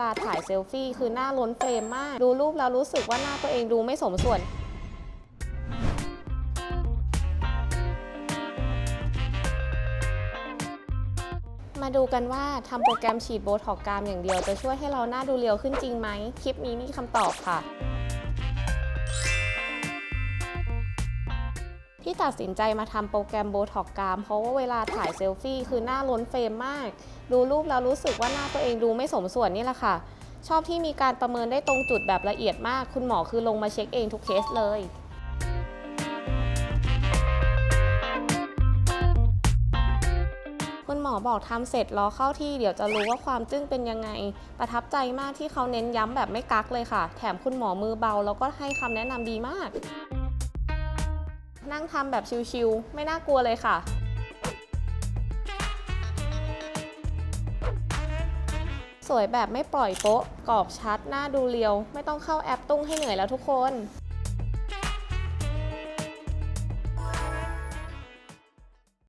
ลาถ่ายเซลฟี่คือหน้าล้นเฟรมมาก ดูรูปแล้วรู้สึกว่าหน้าตัวเองดูไม่สมส่วนมาดูกันว่าทำโปรแกรมฉีดโบท็อกกรามอย่างเดียวจะช่วยให้เราหน้าดูเรียวขึ้นจริงไหม คลิปนี้มีคำตอบค่ะ ที่ตัดสินใจมาทำโปรแกรมโบท็อกกรามเพราะว่าเวลาถ่ายเซลฟี่คือหน้าล้นเฟรมมาก ดูรูปแล้วรู้สึกว่าหน้าตัวเองดูไม่สมส่วนนี่แหละค่ะ ชอบที่มีการประเมินได้ตรงจุดแบบละเอียดมาก คุณหมอคือลงมาเช็คเองทุกเคสเลยคุณหมอบอกทำเสร็จรอเข้าที่เดี๋ยวจะรู้ว่าความจึ้งเป็นยังไง ประทับใจมากที่เขาเน้นย้ำแบบไม่กักเลยค่ะ แถมคุณหมอมือเบา แล้วก็ให้คำแนะนำดีมาก นั่งทำแบบชิวๆไม่น่ากลัวเลยค่ะ สวยแบบไม่ปล่อยโป๊ะ กรอบชัด หน้าดูเรียว ไม่ต้องเข้าแอปตุ้งให้เหนื่อยแล้วทุกคน